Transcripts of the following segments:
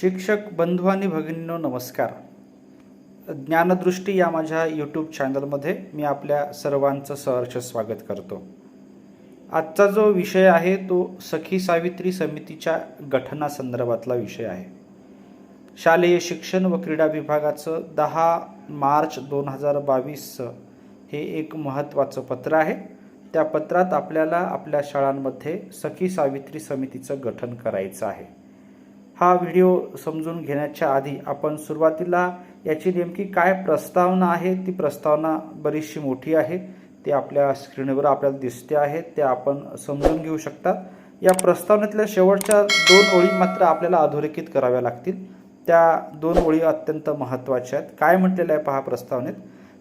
शिक्षक बंधू आणि भगिनींनो नमस्कार. ज्ञानदृष्टी या माझ्या यूट्यूब चॅनलमध्ये मी आपल्या सर्वांचं सहर्ष स्वागत करतो. आजचा जो विषय आहे तो सखी सावित्री समितीच्या गठनासंदर्भातला विषय आहे. शालेय शिक्षण व क्रीडा विभागाचं दहा मार्च दोन हजार बावीसचं हे एक महत्त्वाचं पत्र आहे. त्या पत्रात आपल्याला आपल्या शाळांमध्ये सखी सावित्री समितीचं गठन करायचं आहे. हा व्हिडिओ समजून घेण्याच्या आधी आपण सुरुवातीला याची नेमकी काय प्रस्तावना आहे ती प्रस्तावना बरीचशी मोठी आहे ते आपल्या स्क्रीनवर आपल्याला दिसते आहे ते आपण समजून घेऊ शकता. या प्रस्तावनेतल्या शेवटच्या दोन ओळी मात्र आपल्याला अधोरेखित कराव्या लागतील. त्या दोन ओळी अत्यंत महत्त्वाच्या आहेत. काय म्हटलेलं आहे पहा प्रस्तावनेत?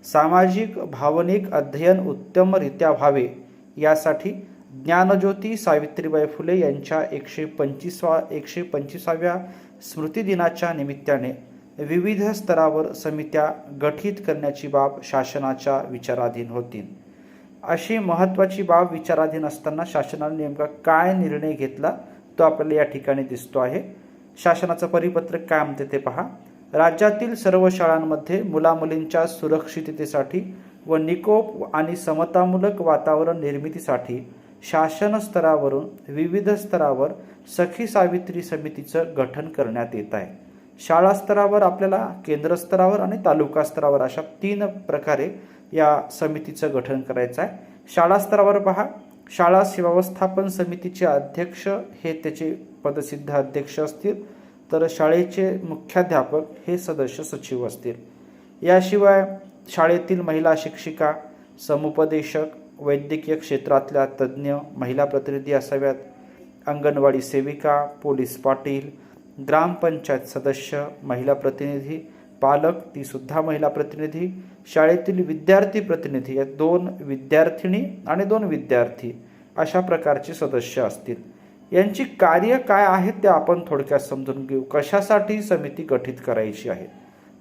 सामाजिक भावनिक अध्ययन उत्तमरित्या व्हावे यासाठी ज्ञानज्योती सावित्रीबाई फुले यांच्या एकशे पंचवीसवा एकशे पंचवीसाव्या स्मृतिदिनाच्या निमित्ताने विविध स्तरावर समित्या गठीत करण्याची बाब शासनाच्या विचाराधीन होती. अशी महत्त्वाची बाब विचाराधीन असताना शासनाने नेमका काय निर्णय घेतला तो आपल्याला या ठिकाणी दिसतो आहे. शासनाचं परिपत्रक काय म्हणते ते पहा. राज्यातील सर्व शाळांमध्ये मुलामुलींच्या सुरक्षिततेसाठी व निकोप आणि समतामूलक वातावरण निर्मितीसाठी शासन स्तरावरून विविध स्तरावर सखी सावित्री समितीचं गठन करण्यात येत आहे. शाळा स्तरावर आपल्याला केंद्र स्तरावर आणि तालुका स्तरावर अशा तीन प्रकारे या समितीचं गठन करायचं आहे. शाळा स्तरावर पहा. शाळा व्यवस्थापन समितीचे अध्यक्ष हे त्याचे पदसिद्ध अध्यक्ष असतील. तर शाळेचे मुख्याध्यापक हे सदस्य सचिव असतील. याशिवाय शाळेतील महिला शिक्षिका समुपदेशक वैद्यकीय क्षेत्रातल्या तज्ज्ञ महिला प्रतिनिधी असाव्यात. अंगणवाडी सेविका पोलीस पाटील ग्रामपंचायत सदस्य महिला प्रतिनिधी पालक ती सुद्धा महिला प्रतिनिधी शाळेतील विद्यार्थी प्रतिनिधी या दोन विद्यार्थिनी आणि दोन विद्यार्थी अशा प्रकारचे सदस्य असतील. यांची कार्य काय आहेत ते आपण थोडक्यात समजून घेऊ. कशासाठी समिती गठीत करायची आहे?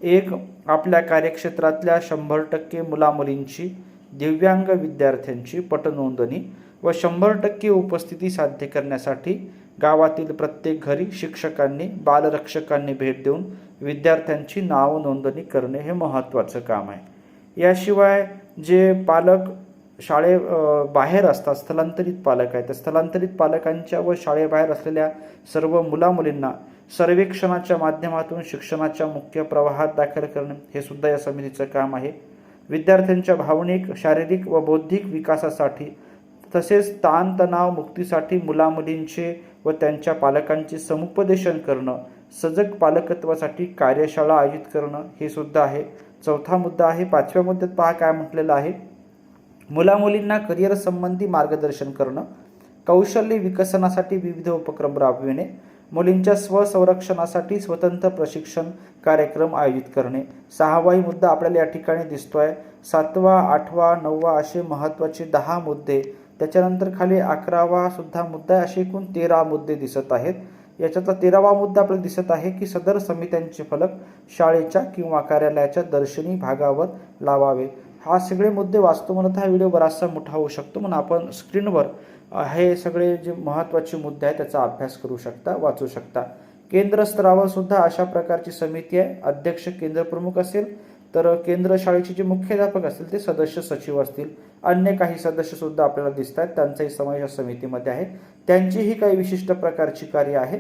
एक आपल्या कार्यक्षेत्रातल्या शंभर टक्के मुलामुलींची दिव्यांग विद्यार्थ्यांची पटनोंदणी व शंभर टक्के उपस्थिती साध्य करण्यासाठी गावातील प्रत्येक घरी शिक्षकांनी बालरक्षकांनी भेट देऊन विद्यार्थ्यांची नाव नोंदणी करणे हे महत्त्वाचं काम आहे. याशिवाय जे पालक शाळे बाहेर असतात स्थलांतरित पालक आहेत त्या स्थलांतरित पालकांच्या व शाळेबाहेर असलेल्या सर्व मुलामुलींना सर्वेक्षणाच्या माध्यमातून शिक्षणाच्या मुख्य प्रवाहात दाखल करणे हे सुद्धा या समितीचं काम आहे. विद्यार्थ्यांच्या भावनिक शारीरिक व बौद्धिक विकासासाठी तसेच ताणतणाव मुक्तीसाठी मुलामुलींचे व त्यांच्या पालकांचे समुपदेशन करणं सजग पालकत्वासाठी कार्यशाळा आयोजित करणं हे सुद्धा आहे. चौथा मुद्दा आहे पाचव्या मुद्द्यात पहा काय म्हटलेलं आहे. मुलामुलींना करिअर संबंधी मार्गदर्शन करणं कौशल्य विकसनासाठी विविध उपक्रम राबविणे मुलींच्या स्वसंरक्षणासाठी स्वतंत्र प्रशिक्षण कार्यक्रम आयोजित करणे. सहावाही मुद्दा आपल्याला या ठिकाणी दिसतो आहे सातवा आठवा नववा असे महत्त्वाचे दहा मुद्दे. त्याच्यानंतर खाली अकरावा सुद्धा मुद्दा आहे. असे एकूण तेरा मुद्दे दिसत आहेत. याच्यातला तेरावा मुद्दा आपल्याला दिसत आहे की सदर समित्यांचे फलक शाळेच्या किंवा कार्यालयाच्या दर्शनी भागावर लावावे. हा सगळे मुद्दे वाचतो म्हणत हा व्हिडिओ बराचसा मोठा होऊ शकतो म्हणून आपण स्क्रीनवर हे सगळे जे महत्त्वाचे मुद्दे आहेत त्याचा अभ्यास करू शकता वाचू शकता. केंद्र स्तरावर सुद्धा अशा प्रकारची समिती आहे. अध्यक्ष केंद्र प्रमुख असेल तर केंद्र शाळेचे जे मुख्याध्यापक असतील ते सदस्य सचिव असतील. अन्य काही सदस्य सुद्धा आपल्याला दिसत आहेत. त्यांचाही समावेश या समितीमध्ये आहे. त्यांचीही काही विशिष्ट प्रकारची कार्य आहे.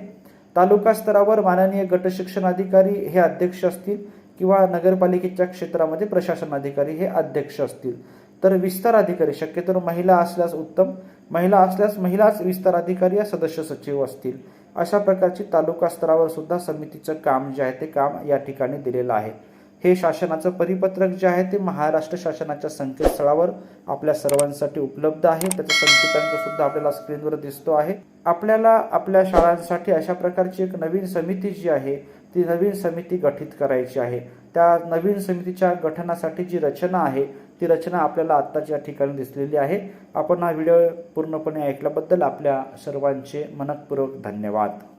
तालुका स्तरावर माननीय गट शिक्षण अधिकारी हे अध्यक्ष असतील किंवा नगरपालिकेच्या क्षेत्रामध्ये प्रशासन अधिकारी हे अध्यक्ष असतील. तर विस्तार अधिकारी शक्यतो महिला असल्यास उत्तम. महिला असल्यास महिलाच विस्तार अधिकारी या सदस्य सचिव असतील. अशा प्रकारची तालुका स्तरावर सुद्धा समितीचं काम जे आहे ते काम या ठिकाणी दिलेलं आहे. हे शासनाचं परिपत्रक जे आहे ते महाराष्ट्र शासनाच्या संकेतस्थळावर आपल्या सर्वांसाठी उपलब्ध आहे. त्याचा संकेतांक सुद्धा आपल्याला स्क्रीनवर दिसतो आहे. आपल्याला आपल्या शाळांसाठी अशा प्रकारची एक नवीन समिती जी आहे ती नवीन समिती गठीत करायची आहे. त्या नवीन समितीच्या गठनासाठी जी रचना आहे ती रचना आपल्याला आत्ताच या ठिकाणी दिसलेली आहे. आपण हा व्हिडिओ पूर्णपणे ऐकल्याबद्दल आपल्या सर्वांचे मनपूर्वक धन्यवाद.